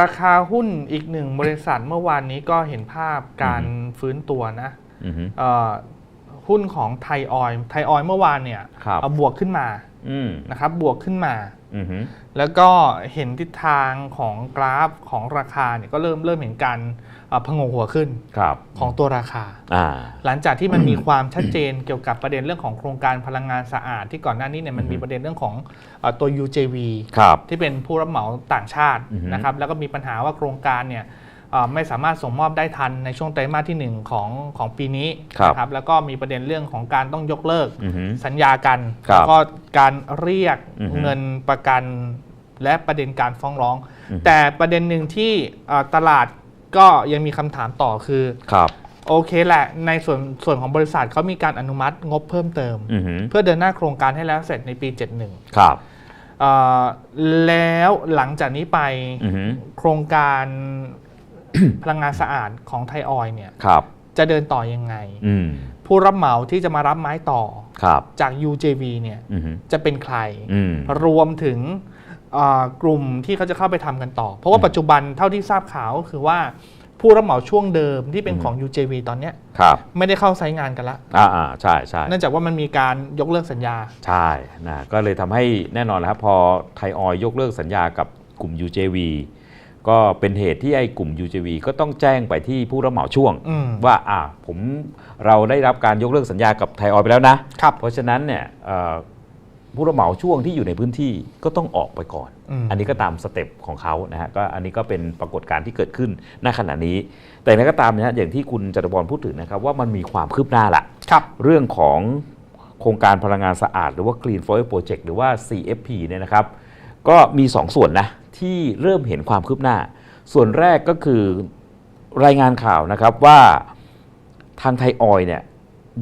ราคาหุ้นอีกหนึ่งบริษัทเมื่อวานนี้ก็เห็นภาพการฟื้นตัวนะอือฮึเอ่อหุ้นของไทยออยไทยออยเมื่อวานเนี่ยครับเอาบวกขึ้นมาอืมนะครับ บวกขึ้นมาอือฮึแล้วก็เห็นทิศทางของกราฟของราคาเนี่ยก็เริ่มเริ่มเห็นการเอ่อ พงกหัวขึ้นครับของตัวราคาอ่าหลังจากที่มันมีความชัดเจนเกี่ยวกับประเด็นเรื่องของโครงการพลังงานสะอาด ที่ก่อนหน้านี้เนี่ยมันมีประเด็นเรื่องของเอ่อตัว UJV ครับที่เป็นผู้รับเหมาต่างชาติอือฮึนะครับแล้วก็มีปัญหาว่าโครงการเนี่ยเอ่อไม่สามารถส่งมอบได้ทันในช่วงไตรมาสที่ 1 ของของปีนี้นะครับแล้วก็มีประเด็นเรื่องของการต้องยกเลิกอือฮึสัญญากันครับแล้วก็การเรียกอือฮึเงินประกันและประเด็นการฟ้องร้องอือฮึแต่ประเด็นหนึ่งที่เอ่อตลาด ก็ยังมีคำถามต่อคือ ครับ โอเคแหละในส่วนส่วนของบริษัทเขามีการอนุมัติงบเพิ่มเติม อือฮึเพื่อเดินหน้าโครงการให้แล้วเสร็จในปี 71ครับ เอ่อแล้วหลังจากนี้ไปอือฮึโครงการ พลังงานสะอาดของไทยออยล์เนี่ยครับ จะเดินต่อยังไง อืมผู้รับเหมาที่จะมารับไม้ต่อครับ จาก UJV เนี่ย อือฮึจะเป็นใคร อืมรวมถึงเอ่อ กลุ่มที่เขาจะเข้าไปทำกันต่อ เพราะว่าอืมปัจจุบันเท่าที่ทราบข่าวก็คือว่าผู้รับเหมาช่วงเดิมที่เป็นอืมของ UJV ตอนเนี้ยครับไม่ได้เข้าไซต์งานกันละอ่าอ่าใช่ใช่เนื่องจากว่ามันมีการยกเลิกสัญญา ใช่นะก็เลยทำให้แน่นอนแล้วครับพอไทยออยยกเลิกสัญญากับกลุ่ม UJV ก็เป็นเหตุที่ไอ้กลุ่ม UJV ก็ต้องแจ้งไปที่ผู้รับเหมาช่วงอืมว่าอ่าผมเราได้รับการยกเลิกสัญญากับไทยออยไปแล้วนะครับเพราะฉะนั้นเนี่ยเอ่อ ผู้รับเหมาช่วงที่อยู่ในพื้นที่ก็ต้องออกไปก่อน อันนี้ก็ตามสเต็ปของเขานะฮะก็อันนี้ก็เป็นปรากฏการณ์ที่เกิดขึ้นณขณะนี้ แต่นั้นก็ตามนะฮะอย่างที่คุณจตุพรพูดถึงนะครับว่ามันมีความคืบหน้าละครับ เรื่องของโครงการพลังงานสะอาด หรือว่า Clean Fuel Project หรือว่า CFP เนี่ยนะครับ ก็มี 2 ส่วนนะที่เริ่มเห็นความคืบหน้า ส่วนแรกก็คือรายงานข่าวนะครับว่าทางไทยออยเนี่ย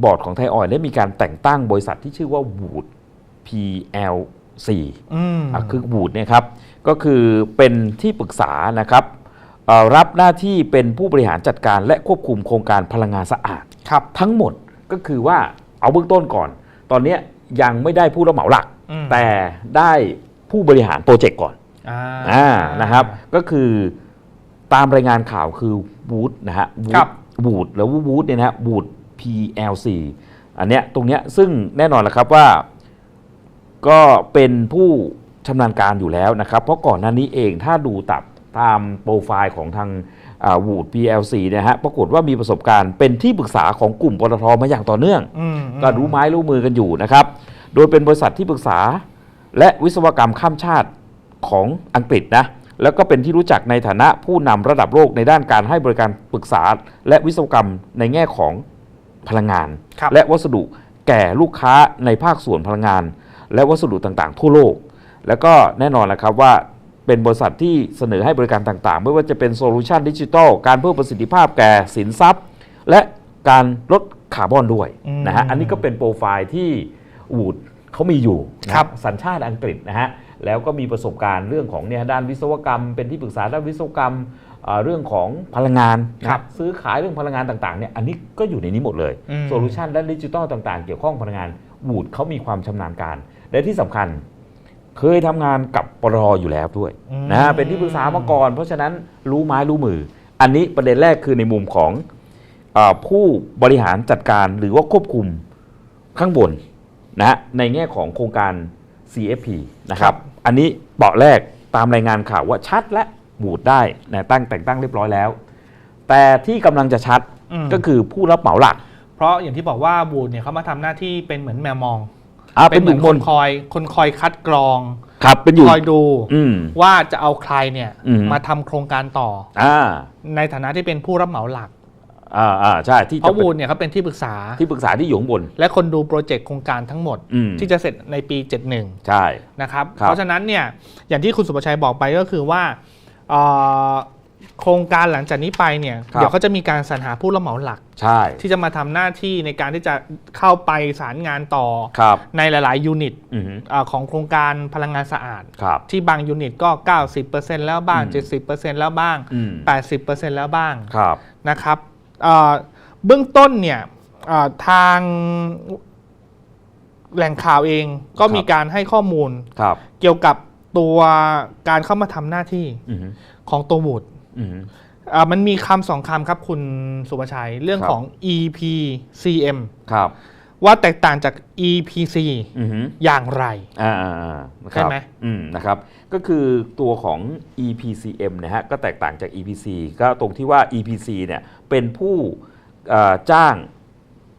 บอร์ดของไทยออยได้มีการแต่งตั้งบริษัทที่ชื่อว่าวูด plc อะคือบูดเนี่ยครับก็คือเป็นที่ปรึกษานะครับรับหน้าที่เป็นผู้บริหารจัดการและควบคุมโครงการพลังงานสะอาดครับทั้งหมดก็คือว่าเอาเบื้องต้นก่อน ตอนนี้ยังไม่ได้ผู้รับเหมาหลัก แต่ได้ผู้บริหารโปรเจกต์ก่อนอ่านะครับ ก็คือตามรายงานข่าวคือบูดนะฮะบูดหรือวูดเนี่ยนะฮะวูด PLC อันเนี้ยตรงเนี้ยซึ่งแน่นอนแหละครับว่า ก็เป็นผู้ชำนาญการอยู่แล้วนะครับ เพราะก่อนหน้านี้เองถ้าดูตับตามโปรไฟล์ของทางวูด PLC เนะฮะปรากฏว่ามีประสบการณ์เป็นที่ปรึกษาของกลุ่มปตทมาอย่างต่อเนื่องอืมก็รู้ไม้รู้มือกันอยู่นะครับ โดยเป็นบริษัทที่ปรึกษา และวิศวกรรมข้ามชาติของอังกฤษนะแล้วก็เป็นที่รู้จักในฐานะผู้นำระดับโลกในด้านการให้บริการปรึกษา และวิศวกรรมในแง่ของพลังงานครับและวัสดุแก่ลูกค้าในภาคส่วนพลังงาน และวัสดุต่างๆ ทั่วโลก แล้วก็แน่นอนนะครับว่าเป็นบริษัทที่เสนอให้บริการต่างๆ ไม่ว่าจะเป็นโซลูชันดิจิทัลการเพิ่มประสิทธิภาพแก่สินทรัพย์ และการลดคาร์บอนด้วยอืมนะฮะอันนี้ก็เป็นโปรไฟล์ที่วูดเขามีอยู่นะครับสัญชาติอังกฤษนะฮะแล้วก็มีประสบการณ์เรื่องของเนี่ยด้านวิศวกรรม เป็นที่ปรึกษาด้านวิศวกรรมเอ่อเรื่องของพลังงานนะครับซื้อขายเรื่องพลังงานต่างๆเนี่ยอันนี้ก็อยู่ในนี้หมดเลยอืมโซลูชันและดิจิทัลต่างๆ เกี่ยวข้องพลังงานวูดเขามีความชำนาญการ และที่สำคัญเคยทำงานกับปตทอยู่แล้วด้วยอืมนะฮะเป็นที่ปรึกษามาก่อน เพราะฉะนั้นรู้ไม้รู้มือ อันนี้ประเด็นแรกคือในมุมของเออผู้บริหารจัดการหรือว่าควบคุมข้างบนนะฮะในแง่ของโครงการ CFP นะครับ อันนี้เบาะแรกตามรายงานข่าวว่าชัดและบูดได้นะตั้งแต่งตั้งเรียบร้อยแล้ว แต่ที่กำลังจะชัดอืมก็คือผู้รับเหมาหลัก เพราะอย่างที่บอกว่าบูดเนี่ยเขามาทำหน้าที่เป็นเหมือนแมวมอง อ่าเป็เป็นนเหบุมือนคคคลนคอยคนคอยคัดกรอง ครับเป็นอยู่ คอยดูอืมว่าจะเอาใครเนี่ยอืม มาทำโครงการต่อ อ่าในฐานะที่เป็นผู้รับเหมาหลัก อ่าอ่าใช่ที่เพจะราะเป็นบูดเนี่ยเขาเป็นที่ปรึกษา ที่ปรึกษาที่อยู่ข้างบน และคนดูโปรเจกต์โครงการทั้งหมด อืม ที่จะเสร็จในปี 71 ใช่ นะครับ ครับ เพราะฉะนั้นเนี่ยอย่างที่คุณสุประชัยบอกไปก็คือว่าเอ่อ โครงการหลังจากนี้ไปเนี่ยเดี๋ยวเขาจะมีการสรรหาผู้รับเหมาหลัก ใช่ที่จะมาทำหน้าที่ในการที่จะเข้าไปสารงานต่อ ครับในหลาย ๆ ยูนิตอืมเอ่อของโครงการพลังงานสะอาด ครับ ที่บางยูนิตก็ 90%แล้วบ้าง อืม70%แล้วบ้าง อืม 80%แล้วบ้าง ครับ นะครับเอ่อเบื้องต้นเนี่ยเอ่อทางแหล่งข่าวเองก็ครับ มีการให้ข้อมูลครับเกี่ยวกับตัวการเข้ามาทำหน้าที่อืมของตัวบูด อืมอ่ามันมีคำสองคำครับคุณสุภชัยเรื่องครับ ของ EPCM ครับว่าแตกต่างจาก EPC อือฮึอย่างไร อ่าอ่าอ่านะครับใช่ไหม อืมนะครับ ก็คือตัวของ EPCM นะฮะ ก็แตกต่างจาก EPC ก็ตรงที่ว่า EPC เนี่ยเป็นผู้เอ่อจ้าง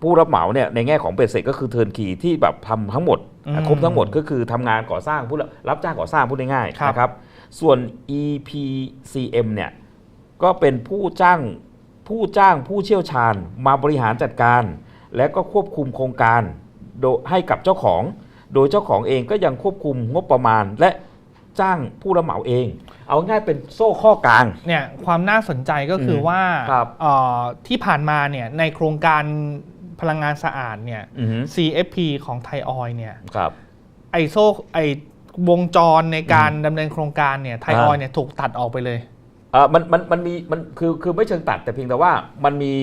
ผู้รับเหมาเนี่ยในแง่ของเบสเซ็ก็คือเทิร์นคีที่แบบทำทั้งหมดอืมครบทั้งหมดก็คือทำงานก่อสร้างผู้รับรับจ้างก่อสร้างพูดง่ายครับๆนะครับ ส่วน EPCM เนี่ย ก็เป็นผู้จ้างผู้จ้างผู้เชี่ยวชาญมาบริหารจัดการ และก็ควบคุมโครงการโดยให้กับเจ้าของ โดยเจ้าของเองก็ยังควบคุมงบประมาณ และจ้างผู้รับเหมาเอง เอาง่ายเป็นโซ่ข้อกลาง เนี่ยความน่าสนใจก็คืออมว่าครับเอ่อที่ผ่านมาเนี่ยในโครงการพลังงานสะอาดเนี่ย อือฮึ CFP ของไทยออยเนี่ยครับ ไอโซ่ไอวงจรในการดำเนินโครงการเนี่ยไทยออ่าอยเนี่ยถูกตัดออกไปเลย เออมันมันมันมีมันคือคือไม่เชิงตัดแต่เพียงแต่ว่ามันมี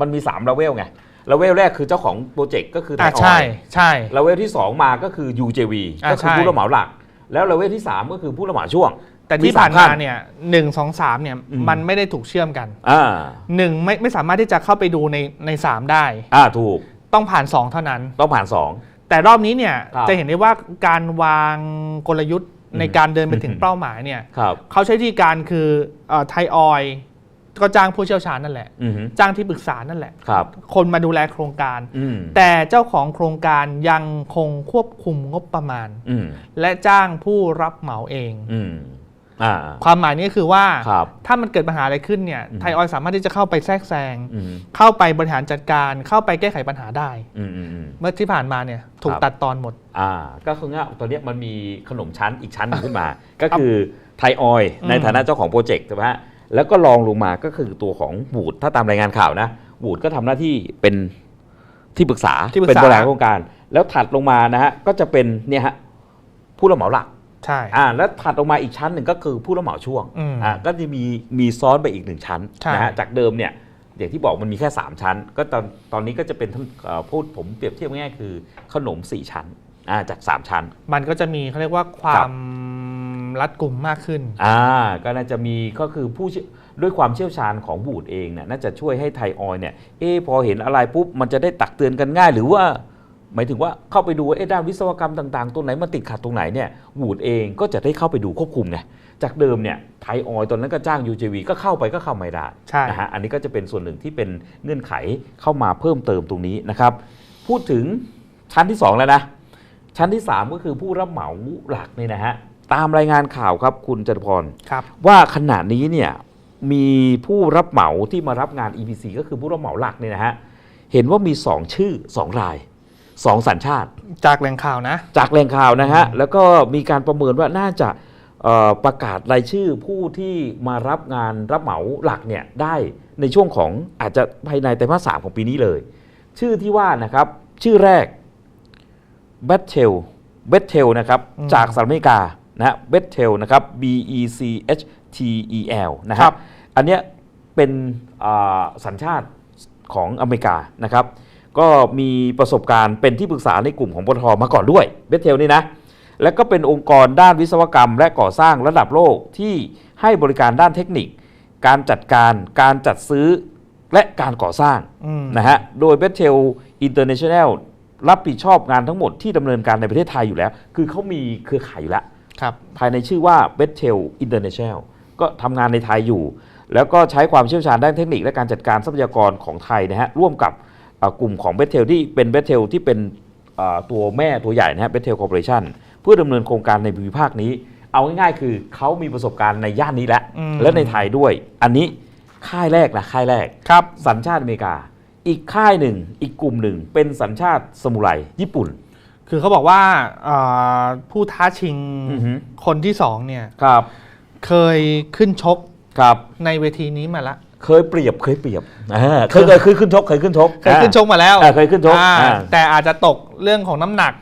มันมี3ระเวลไงระเวลแรกคือเจ้าของโปรเจกต์ก็คือไทอ่ายอใช่อยใช่ ระเวลที่2มาก็คือ UJV อ่าก็คือใช่ ผู้รับเหมาหลัก แล้วระเวลที่3ก็คือผู้รับเหมาช่วง แต่ที่มีสามผ่านมาขั้นเนี่ยหนึ่งสองสามเนี่ยอืม มันไม่ได้ถูกเชื่อมกันอ่าหนึ่งไม่ไม่สามารถที่จะเข้าไปดูในในสามได้ อ่าถูกต้องผ่านสองเท่านั้น ต้องผ่านแต่รอบนี้เนี่ยครับ จะเห็นได้ว่าการวางกลยุทธ์อืม ในการเดินไปถึงอืมเป้าหมายเนี่ย2ครับเขาใช้วิธีการคือไทยออยก็จ้างผู้เชี่ยวชาญนั่นแหละอือฮึจ้างที่ปรึกษานั่นแหละครับคนมาดูแลโครงการอืมแต่เจ้าของโครงการยังคงควบคุมงบประมาณอืมและจ้างผู้รับเหมาเองอืมอ่า ความหมายนี้คือว่าครับถ้ามันเกิดปัญหาอะไรขึ้นเนี่ยอืมไทยออยสามารถที่จะเข้าไปแทรกแซงอืมเข้าไปบริหารจัดการเข้าไปแก้ไขปัญหาได้อืมอืมอืมเมื่อที่ผ่านมาเนี่ยถูกครับตัดตอนหมดอ่าก็คือง่ายตอนเนี้ยมันมีขนมชั้นอีกชั้นหนึ่งขึ้นมา ก็คือไทยออยล์อืมในฐานะเจ้าของโปรเจกต์ใช่ไหมฮะแล้วก็ลองลงมาก็คือตัวของบูดถ้าตามรายงานข่าวนะบูดก็ทำหน้าที่เป็นที่ปรึกษาที่ปรึเป็นกษาบริหารโครงการ แล้วถัดลงมานะฮะก็จะเป็นเนี่ยฮะผู้รับเหมาหลัก ใช่อ่าแล้วถัดลงมาอีกชั้นหนึ่งก็คือผู้รับเหมาช่วงอืมอ่าก็จะมีมีซ้อนไปอีกหนึ่งชั้นใช่นะฮะจากเดิมเนี่ยอย่างที่บอกมันมีแค่ 3 ชั้น ก็ตอนตอนนี้ก็จะเป็นทั้งเอ่อพูดผมเปรียบเทียบง่ายๆคือขนม 4 ชั้นอ่าจาก 3 ชั้น มันก็จะมีเขาเรียกว่าความรัดกลุ่มมากขึ้นอ่าก็น่าจะมีก็คือผู้เชี่ยวด้วยความเชี่ยวชาญของบูดเองเนี่ยน่าจะช่วยให้ไทยออยล์เนี่ยเออพอเห็นอะไรปุ๊บมันจะได้ตักเตือนกันง่าย หรือว่า หมายถึงว่าเข้าไปดูว่าเอ๊ะด้านวิศวกรรมต่างๆ ตัวไหนมันติดขัดตรงไหนเนี่ยบูดเองก็จะได้เข้าไปดูควบคุมไงจากเดิมเนี่ยไทยออยล์ตอนนั้นก็จ้าง UJV ก็เข้าไปก็เข้าไม่ได้ใช่นะฮะอันนี้ก็จะเป็นส่วนหนึ่งที่เป็นเงื่อนไขเข้ามาเพิ่มเติมตรงนี้นะครับ พูดถึงชั้นที่ 2 แล้วนะ ชั้นที่ 3 ก็คือผู้รับเหมาหลักเนี่ยนะฮะตามรายงานข่าวครับคุณจตุพรครับว่าขณะนี้เนี่ยมีผู้รับเหมาที่มารับงาน EPC ก็คือผู้รับเหมาหลักเนี่ยนะฮะเห็นว่ามี 2 ชื่อ 2 ราย 2สัญชาติ จากแหล่งข่าวนะ จากแหล่งข่าวนะฮะ แล้วก็มีการประเมินว่าน่าจะเอ่อประกาศรายชื่อผู้ที่มารับงานรับเหมาหลักเนี่ยได้ในช่วงของอาจจะภายในไตรมาสสามของปีนี้เลย ชื่อที่ว่านะครับ ชื่อแรกเบทเทลเบทเทลนะครับอืมจากสหรัฐอเมริกานะฮะเบทเทลนะครับ B E C H T E L นะคครัรับบอันเนี้ยเป็นอ่าสัญชาติของอเมริกานะครับ ก็มีประสบการณ์เป็นที่ปรึกษาในกลุ่มของปตทมาก่อนด้วยเบทเทลนี่นะ และก็เป็นองค์กรด้านวิศวกรรม และก่อสร้างระดับโลกที่ให้บริการด้านเทคนิค การจัดการการจัดซื้อและการก่อสร้างอืมนะฮะโดยเบ t เทลอินเตอร์เนชั่นแนลรับผิดชอบงานทั้งหมดที่ดำเนินการในประเทศไทยอยู่แล้ว คือเขามีเครือข่ายอยู่แล้วครับภายในชื่อว่าเบ t เทลอินเตอร์เนชั่นแนลก็ทำงานในไทยอยู่ แล้วก็ใช้ความเชี่ยวชาญด้านเทคนิคและการจัดการทรัพยากรของไทยนะฮะร่วมกับเอ่อ กลุ่มของเบ t เทลที่เป็นเบ t เทลที่เป็นเอ่อตัวแม่ตัวใหญ่นะฮะเบ t เทลคอร์ปอเรชั่นเพื่อดำเนินโครงการในภูมิภาคนี้ เอาง่ายๆ คือเขามีประสบการณ์ในย่านนี้แล้วอืมและในไทยด้วย อันนี้ค่ายแรกนะค่ายแรกครับสัญชาติอเมริกา อีกค่ายหนึ่งอีกกลุ่มหนึ่ง เป็นสัญชาติสมุไรญี่ปุ่น คือเขาบอกว่าเอ่อผู้ท้าชิงอือฮึคนที่สองเนี่ยครับ เคยขึ้นชกครับในเวทีนี้มาละ เคยเปรียบเคยเปรียบอ่าเคยเคยเคยขึ้นชกเคยขึ้นชกเคยขึ้นชกมาแล้วอ่าเคยขึ้นชกอ่าอ่าแต่อาจจะตกเรื่องของน้ำหนัก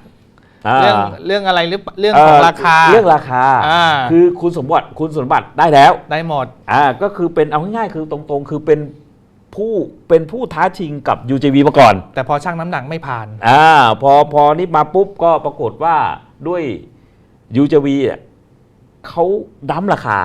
อ่าเรื่องเรื่องอะไรหรือเปล่าเรื่องของราคา เรื่องราคา อ่า คือคุณสมบัติคุณสมบัติได้แล้วได้หมด อ่าก็คือเป็นเอาง่ายๆคือตรงๆ คือเป็นผู้เป็นผู้ท้าชิงกับ UJV มาก่อนแต่พอชั่งน้ำหนักไม่ผ่าน อ่าพอพอนี่มาปุ๊บก็ปรากฏว่าด้วย UJV เนี่ยเขาดั้มราคา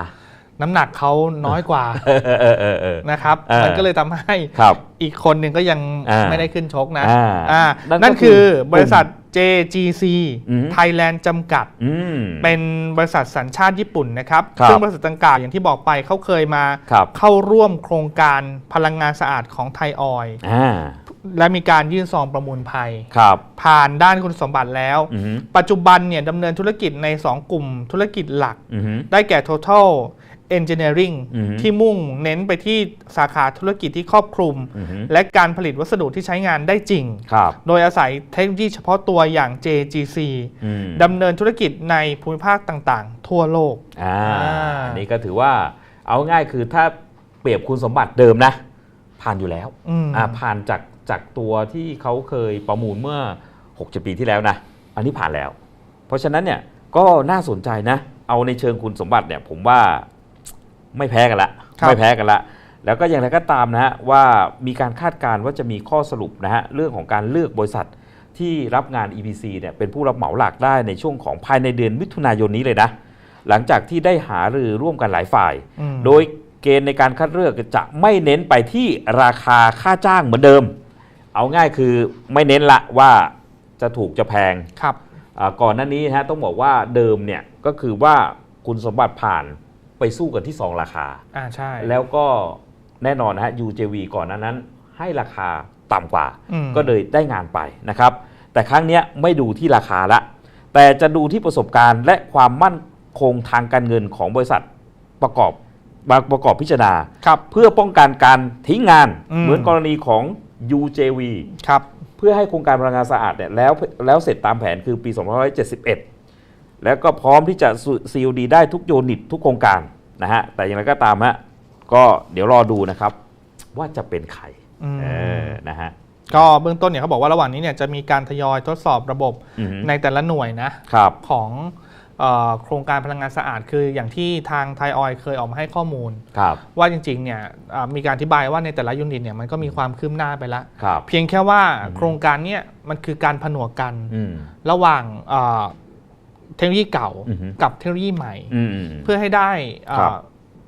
น้ำหนักเขาน้อยกว่าเออเออเออเออเออนะครับเออมันก็เลยทำให้ครับอีกคนหนึ่งก็ยังอ่าไม่ได้ขึ้นชกนะอ่าอ่านั่นก็นั่นคืคืออบริษัท JGC อืม Thailand จำกัดอืมเป็นบริษัทสัญชาติญี่ปุ่นนะครับครับซึ่งบริษัทต่างๆอย่างที่บอกไปเขาเคยมาครับเข้าร่วมโครงการพลังงานสะอาดของไทยออยล์อ่าและมีการยื่นซองประมูลภัยครับผ่านด้านคุณสมบัติแล้วอืมปัจจุบันเนี่ยดำเนินธุรกิจใน 2 กลุ่มธุรกิจหลักอืมได้แก่ total engineering อือฮึที่มุ่งเน้นไปที่สาขาธุรกิจที่ครอบคลุมอืมและการผลิตวัสดุที่ใช้งานได้จริงครับโดยอาศัยเทคโนโลยีเฉพาะตัวอย่าง JGC อืมดำเนินธุรกิจในภูมิภาคต่างๆ ทั่วโลกอ่าอ่าอันนี้ก็ถือว่าเอาง่ายคือถ้าเปรียบคุณสมบัติเดิมนะ ผ่านอยู่แล้วอืมอ่าผ่านจากจากตัวที่เขาเคยประมูลเมื่อ6ปีที่แล้วนะ อันนี้ผ่านแล้ว เพราะฉะนั้นเนี่ยก็น่าสนใจนะ เอาในเชิงคุณสมบัติเนี่ยผมว่า ไม่แพ้กันละครับไม่แพ้กันละแล้วก็อย่างไรก็ตามนะฮะว่ามีการคาดการณ์ว่าจะมีข้อสรุปนะฮะเรื่องของการเลือกบริษัทที่รับงาน EPC เนี่ยเป็นผู้รับเหมาหลักได้ในช่วงของภายในเดือนมิถุนายนนี้เลยนะ หลังจากที่ได้หารือร่วมกันหลายฝ่ายอืมโดยเกณฑ์ในการคัดเลือกจะไม่เน้นไปที่ราคาค่าจ้างเหมือนเดิม เอาง่ายคือไม่เน้นละว่าจะถูกจะแพงครับอ่าก่อนหน้านี้นะฮะต้องบอกว่าเดิมเนี่ยก็คือว่าคุณสมบัติผ่าน ไปสู้กันที่ 2 ราคา อ่าใช่ แล้วก็แน่นอนนะฮะ UJV ก่อนหน้านั้น ให้ราคาต่ำกว่า อืม ก็เลยได้งานไปนะครับ แต่ครั้งเนี้ยไม่ดูที่ราคาละ แต่จะดูที่ประสบการณ์และความมั่นคงทางการเงินของบริษัทประกอบประกอบพิจารณา ครับ เพื่อป้องกันการทิ้งงานอืม เหมือนกรณีของ UJV ครับ เพื่อให้โครงการพลังงานสะอาดเนี่ยแล้วแล้วเสร็จตามแผนคือปี 2571 แล้วก็พร้อมที่จะ COD ได้ทุกยูนิตทุกโครงการนะฮะแต่อย่างไรก็ตามฮะก็เดี๋ยวรอดูนะครับ ว่าจะเป็นใครอืม เออนะฮะ ก็เบื้องต้นเนี่ยเขาบอกว่าระหว่างนี้เนี่ยจะมีการทยอยทดสอบระบบอือฮึ ในแต่ละหน่วยนะครับ ของเอ่อโครงการพลังงานสะอาดคืออย่างที่ทางไทยออยเคยออกมาให้ข้อมูล ครับว่าจริงๆเนี่ยอ่ามีการอธิบายว่าในแต่ละยูนิตเนี่ยมันก็มีความคืบหน้าไปแล้ว ครับ เพียงแค่ว่าอืมโครงการเนี่ยมันคือการผนวกกัน อืม ระหว่างเอ่อ เทคโนโลยีเก่าอือฮึกับเทคโนโลยีใหม่อืมอืมเพื่อให้ได้เอ่อครับ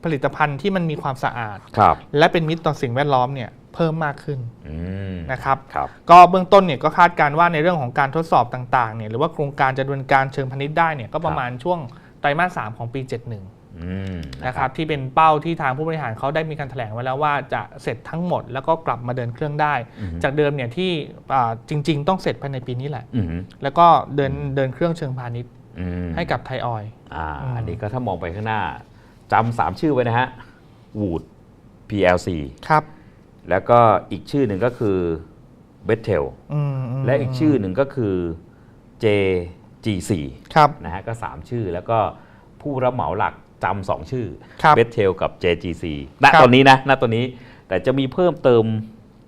ผลิตภัณฑ์ที่มันมีความสะอาดครับและเป็นมิตรต่อสิ่งแวดล้อมเนี่ยเพิ่มมากขึ้นอืมนะครับครับก็เบื้องต้นเนี่ยก็คาดการณ์ว่าในเรื่องของการทดสอบต่างๆเนี่ยหรือว่าโครงการจะดำเนินการเชิงพาณิชย์ได้เนี่ยก็ประมาณช่วงไตรมาสสามของปี 71อืมนะครับที่เป็นเป้าที่ทางผู้บริหารเขาได้มีการแถลงไว้แล้วว่าจะเสร็จทั้งหมดแล้วก็กลับมาเดินเครื่องได้อืมจากเดิมเนี่ยที่อ่าจริง ๆ ต้องเสร็จภายในปีนี้แหละอืมแล้วก็เดินเดินเครื่องเชิงพาณิชย์อืม ให้กับไทยออยล์อ่าอืมอันนี้ก็ถ้ามองไปข้างหน้าจำสามชื่อไว้นะฮะ Wood PLC ครับ แล้วก็อีกชื่อหนึ่งก็คือ b e t t e l อืมมและอีกชื่อหนึ่งก็คือ JG4 ครับนะฮะก็ 3 ชื่อแล้วก็ผู้รับเหมาหลักจำสองชื่อครับ b e t t e l กับ JG4 ณครับตอนนี้นะณตอนนี้แต่จะมีเพิ่มเติม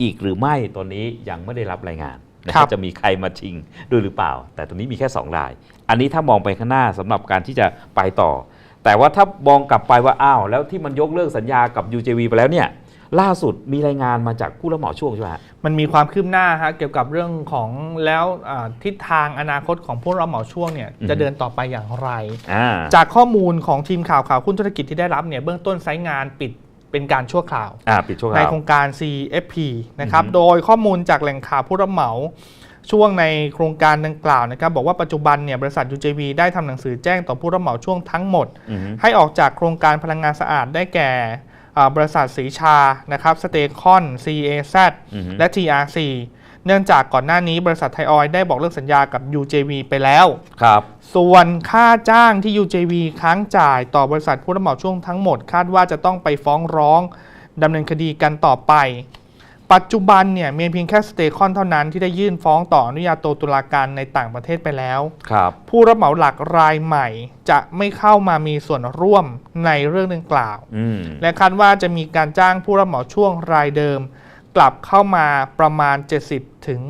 อีกหรือไม่ตอนนี้ยังไม่ได้รับรายงาน นะจะมีใครมาชิงด้วยหรือเปล่า แต่ตอนนี้มีแค่ 2 ราย อันนี้ถ้ามองไปข้างหน้าสำหรับการที่จะไปต่อ แต่ว่าถ้ามองกลับไปว่าอ้าวแล้วที่มันยกเลิกสัญญากับ UJV ไปแล้วเนี่ยล่าสุดมีรายงานมาจากผู้รับเหมาช่วงใช่ไหมฮะมันมีความคืบหน้าฮะเกี่ยวกับเรื่องของแล้วอ่าทิศทางอนาคตของผู้รับเหมาช่วงเนี่ยอือฮึจะเดินต่อไปอย่างไรอ่าจากข้อมูลของทีมข่าวข่าวคุณธุรกิจที่ได้รับเนี่ยเบื้องต้นไซต์งานปิด เป็นการชั่วคราวอ่าปิดช่วงคในราวโครงการ CFP นะครับอือฮึโดยข้อมูลจากแหล่งข่าวผู้รับเหมาช่วงในโครงการดังกล่าวนะครับบอกว่าปัจจุบันเนี่ยบริษัท UJV ได้ทำหนังสือแจ้งต่อผู้รับเหมาช่วงทั้งหมดอือฮึให้ออกจากโครงการพลังงานสะอาดได้แก่อ่าบริษัทสีชานะครับสเตคอน CAZ อือฮึและ TRC เนื่องจากก่อนหน้านี้บริษัทไทยออยล์ได้บอกเลิกสัญญากับ UJV ไปแล้ว ครับ ส่วนค่าจ้างที่ UJV ค้างจ่ายต่อบริษัทผู้รับเหมาช่วงทั้งหมด คาดว่าจะต้องไปฟ้องร้องดำเนินคดีกันต่อไป ปัจจุบันเนี่ยมีเพียงแค่สเตคอนเท่านั้นที่ได้ยื่นฟ้องต่ออนุญาโตตุลาการในต่างประเทศไปแล้ว ครับ ผู้รับเหมาหลักรายใหม่ จะไม่เข้ามามีส่วนร่วมในเรื่องดังกล่าว อืม และคาดว่าจะมีการจ้างผู้รับเหมาช่วงรายเดิม กลับเข้ามาประมาณ 70ถึง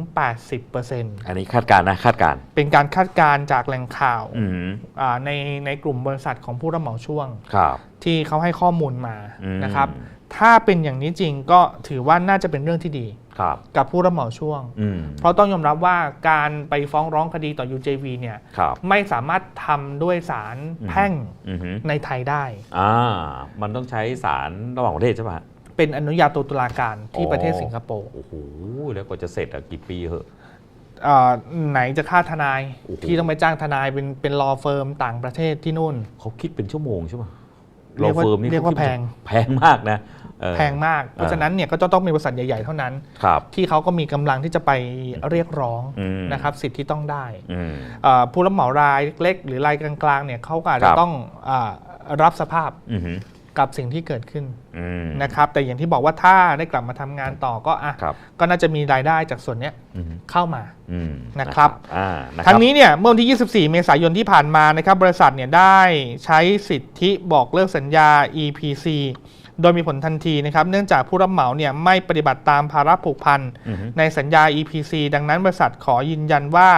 80%อันนี้คาดการณ์นะคาดการณ์เป็นการคาดการณ์จากแหล่งข่าวอืมอ่าในในกลุ่มบริษัทของผู้รับเหมาช่วง ครับ ที่เขาให้ข้อมูลมาอืม นะครับถถ้าเป็นอย่างนี้จริงก็ถือว่าน่าจะเป็นเรื่องที่ดี ครับ กับผู้รับเหมาช่วง อืมเพราะต้องยอมรับว่าการไปฟ้องร้องคดีต่อ UJV เนี่ยครับ ไม่สามารถทำด้วยศาลแพ่งอือฮึในไทยได้ อ่า มันต้องใช้สารระหว่างประเทศใช่ปะ เป็นอนุญาโตตุลาการที่อ๋อประเทศสิงคโปร์โอ้โหแล้วกว่าจะเสร็จอะกี่ปีเหอะเอ่อไหนจะค่าทนายโอ้โหที่ต้องไปจ้างทนายเป็นเป็นรอเฟิร์มต่างประเทศที่นู่นเขาคิดเป็นชั่วโมงใช่ปะเรียกว่าฟิร์มนี่เรียกว่าขคิดแพงแพงมากนะเออแพงมาก เพราะฉะนั้นเนี่ยก็จะต้องมีบริษัทใหญ่ๆเท่านั้นครับที่เขาก็มีกำลังที่จะไปเรียกร้องอืมนะครับสิทธิ์ที่ต้องได้อืมเอ่อผู้รับเหมารายเล็กๆหรือรายกลางๆเนี่ยเขาก็อาจครัจะบต้องอารับสภาพอือฮึ กับสิ่งที่เกิดขึ้นอืมนะครับแต่อย่างที่บอกว่าถ้าได้กลับมาทำงานต่อก็อะครับก็น่าจะมีรายได้จากส่วนเนี้ยอือฮึเข้ามาอืมนะครับอ่านะคทั้รับงนี้เนี่ยเมื่อวันที่ 24 เมษายนที่ผ่านมานะครับบริษัทเนี่ยได้ใช้สิทธิบอกเลิกสัญญา EPC โดยมีผลทันทีนะครับ เนื่องจากผู้รับเหมาเนี่ยไม่ปฏิบัติตามภาระผูกพันอือฮึในสัญญา EPC ดังนั้นบริษัทขอยืนยันว่า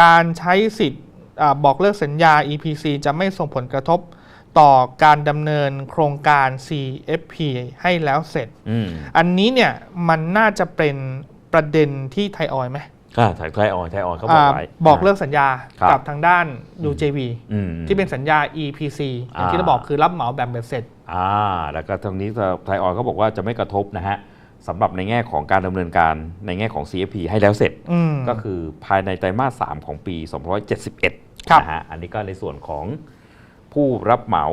การใช้สิทธิ์อาบอกเลิกสัญญา EPC จะไม่ส่งผลกระทบ ต่อการดำเนินโครงการ CFP ให้แล้วเสร็จอืมอันนี้เนี่ยมันน่าจะเป็นประเด็นที่ไทยออยล์ไหมอ่าไทยไทยออยไทยออยเขาบอกไว้าบอกเลิกสัญญาครับกับทางด้าน UJV อืมที่เป็นสัญญา EPC อย่างที่อ่าเราบอกคือรับเหมาแบบเบ็ดเสร็จอ่าแล้วก็ทางนี้ไทยออยเขาบอกว่าจะไม่กระทบนะฮะสำหรับในแง่ของการดำเนินการในแง่ของ CFP ให้แล้วเสร็จอืมก็คือภายในไตรมาส 3 ของปี2571ครับนะฮะอันนี้ก็ในส่วนของ ผู้รับเหมา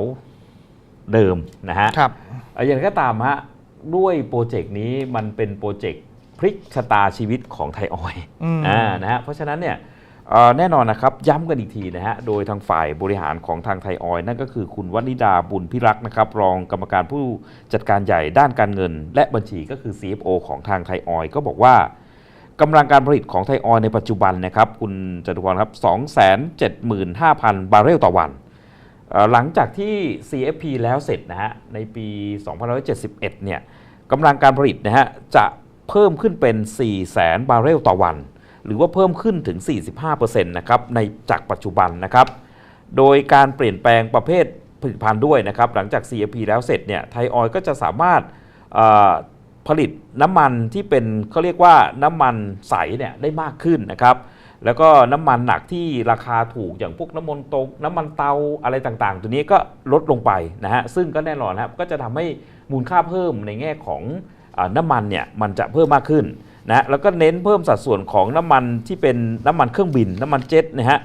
เดิมนะฮะครับเอ่ออย่างไรก็ตามฮะด้วยโปรเจกต์นี้มันเป็นโปรเจกต์พลิกชะตาชีวิตของไทยออยล์อืมอ่านะฮะเพราะฉะนั้นเนี่ยเอ่อแน่นอนนะครับย้ำกันอีกทีนะฮะโดยทางฝ่ายบริหารของทางไทยออยล์นั่นก็คือคุณวนิดาบุญพิรักษ์นะครับรองกรรมการผู้จัดการใหญ่ด้านการเงิน และบัญชีก็คือ CFO ของทางไทยออยล์ก็บอกว่ากำลังการผลิตของไทยออยล์ในปัจจุบันนะครับคุณจตุพรครับ 275,000 บาร์เรลต่อวันเอ่อ หลังจากที่ CFP แล้วเสร็จนะฮะในปี 2571 เนี่ยกำลังการผลิตนะฮะจะเพิ่มขึ้นเป็น 400,000 บาร์เรลต่อวัน หรือว่าเพิ่มขึ้นถึง 45%นะครับในจากปัจจุบันนะครับ โดยการเปลี่ยนแปลงประเภทผลิตภัณฑ์ด้วยนะครับ หลังจาก CFP แล้วเสร็จเนี่ยไทยออยก็จะสามารถผลิตน้ำมันที่เป็นเขาเรียกว่าน้ำมันใสเนี่ยได้มากขึ้นนะครับ แล้วก็น้ำมันหนักที่ราคาถูกอย่างพวกน้ำมันตกน้ำมันเตาอะไรต่างๆ ตัวนี้ก็ลดลงไปนะฮะซึ่งก็แน่นอนครับก็จะทำให้มูลค่าเพิ่มในแง่ของอน้ำมันเนี่ยมันจะเพิ่มมากขึ้นนะแล้วก็เน้นเพิ่มสัดส่วนของน้ำมันที่เป็นน้ำมันเครื่องบิน น้ำมันเจ็ตนะฮะ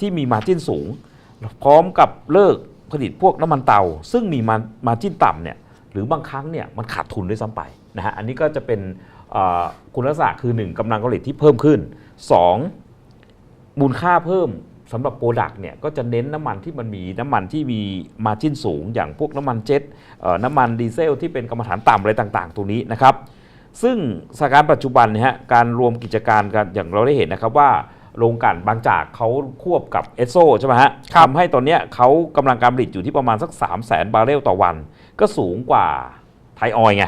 ที่มีมาจิ้นสูง พร้อมกับเลิกผลิตพวกน้ำมันเตา ซึ่งมีมามาจิ้นต่ำเนี่ยหรือบางครั้งเนี่ยมันขาดทุนด้วยซ้ำไปนะฮะอันนี้ก็จะเป็นคุณลักษณะคือ 1กำลังการผลิตที่เพิ่มขึ้น 2 มูลค่าเพิ่มสำหรับโปรดักต์เนี่ยก็จะเน้นน้ำมันที่มันมีน้ำมันที่มีมาจิ้นสูง อย่างพวกน้ำมันเจ็ตเอ่อน้ำมันดีเซลที่เป็นกรรมฐานต่ำอะไรต่าง ๆตรงนี้นะครับซึ่งสถานการณ์ปัจจุบันเนี่ยฮะการรวมกิจการกันอย่างเราได้เห็นนะครับว่าโรงกลั่นบางจากเขาควบกับเอสโซใช่ไหมฮะครับทำให้ตอนเนี้ยเขากำลังการผลิตอยู่ที่ประมาณสัก 3 0 0แสนบาร์เรลต่อวัน ก็สูงกว่าไทยออยล์ไง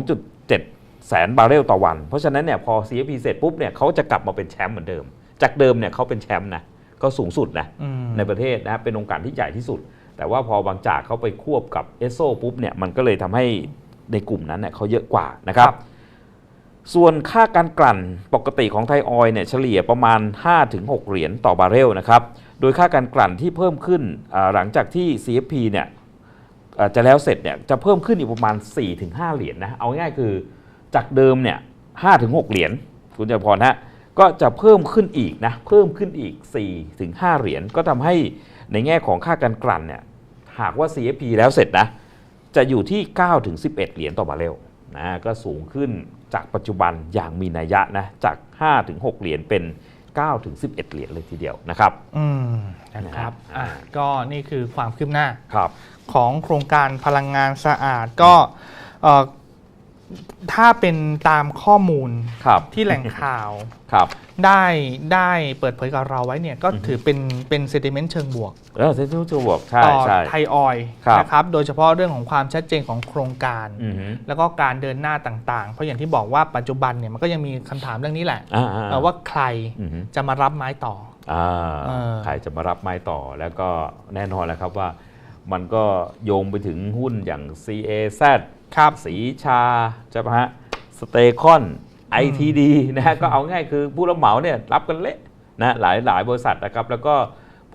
2.7 แสนบาร์เรลต่อวัน เพราะฉะนั้นเนี่ยพอ CFP เสร็จปุ๊บเนี่ยเขาจะกลับมาเป็นแชมป์เหมือนเดิม จากเดิมเนี่ยเขาเป็นแชมป์นะก็สูงสุดนะอืมในประเทศนะเป็นองค์การที่ใหญ่ที่สุด แต่ว่าพอบางจากเขาไปควบกับเอสโซปุ๊บเนี่ยมันก็เลยทำให้ในกลุ่มนั้นเนี่ยเขาเยอะกว่านะครับครับส่วนค่าการกลั่นปกติของไทยออยล์เนี่ยเฉลี่ยประมาณ 5-6 เหรียญต่อบาร์เรลนะครับโดยค่าการกลั่นที่เพิ่มขึ้นอ่าหลังจากที่ CFP เนี่ยอ่าจะแล้วเสร็จเนี่ยจะเพิ่มขึ้นอีกประมาณ 4-5 เหรียญนะเอาง่ายๆคือ จากเดิมเนี่ย5-6เหรียญคุณจตุพรฮะก็จะเพิ่มขึ้นอีกนะเพิ่มขึ้นอีก4-5เหรียญก็ทำให้ในแง่ของค่าการกลั่นเนี่ยหากว่า CFP แล้วเสร็จนะจะอยู่ที่9ถึง11 เหรียญต่อบาร์เรลนะก็สูงขึ้นจากปัจจุบันอย่างมีนัยยะนะจาก5ถึง6เหรียญเป็น9ถึง11 เหรียญเลยทีเดียวนะครับอืมนะครับอ่าอะก็นี่คือความคืบหน้าครับของโครงการพลังงานสะอาดก็เอ่อ ถ้าเป็นตามข้อมูลครับที่แหล่งข่าวครับ ได้ได้เปิดเผยกับเราไว้เนี่ยก็ถือเป็นเป็นเซติเมนต์เชิงบวกเออเซนทูจะบอกใช่ต่อใช่ไทยออยล์ครับนะครับโดยเฉพาะเรื่องของความชัดเจนของโครงการอือฮึแล้วก็การเดินหน้าต่างๆ เพราะอย่างที่บอกว่าปัจจุบันเนี่ยมันก็ยังมีคำถามเรื่องนี้แหละอ่าเอ่อว่าใครอือฮึจะมารับไม้ต่ออ่าเออใครจะมารับไม้ต่อแล้วก็แน่นอนแล้วครับว่า มันก็โยงไปถึงหุ้นอย่าง CAZ ครับสีชาใช่ปะฮะสเตคอน ITD นะฮะก็เอาง่ายคือผู้รับเหมาเนี่ยรับกันเละนะหลายหลายบริษัทนะครับ แล้วก็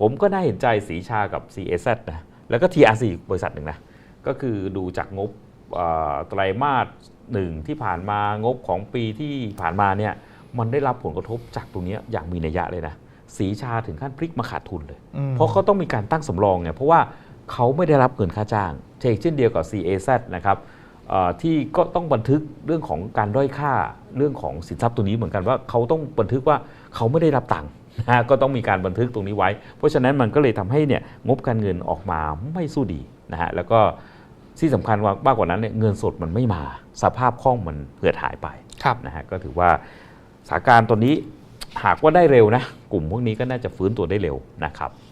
ผมก็น่าเห็นใจสีชากับ CAZ นะแล้วก็ TRC อีกบริษัทหนึ่งนะก็คือดูจากงบเอ่อไตรมาสหนึ่งที่ผ่านมางบของปีที่ผ่านมาเนี่ยมันได้รับผลกระทบจากตรงเนี้ยอย่างมีนัยยะเลยนะสีชาถึงขั้นพลิกมาขาดทุนเลยอืมเพราะเขาต้องมีการตั้งสำรองไงเพราะว่าเขาไม่ได้รับเงินค่าจ้างเช่นเช่นเดียวกับ CAZ นะครับเอ่อ ที่ก็ต้องบันทึกเรื่องของการด้อยค่าเรื่องของสินทรัพย์ตัวนี้เหมือนกันว่าเขาต้องบันทึกว่าเขาไม่ได้รับตังค์นะฮะก็ต้องมีการบันทึกตรงนี้ไว้ เพราะฉะนั้นมันก็เลยทำให้เนี่ยงบการเงินออกมาไม่สู้ดีนะฮะแล้วก็ที่สำคัญว่ามากกว่านั้นเนี่ยเงินสดมันไม่มา สภาพคล่องมันเหือดหายไปครับนะฮะก็ถือว่าสถานการณ์ตัวนี้หากว่าได้เร็วนะกลุ่มพวกนี้ก็น่าจะฟื้นตัวได้เร็วนะครับ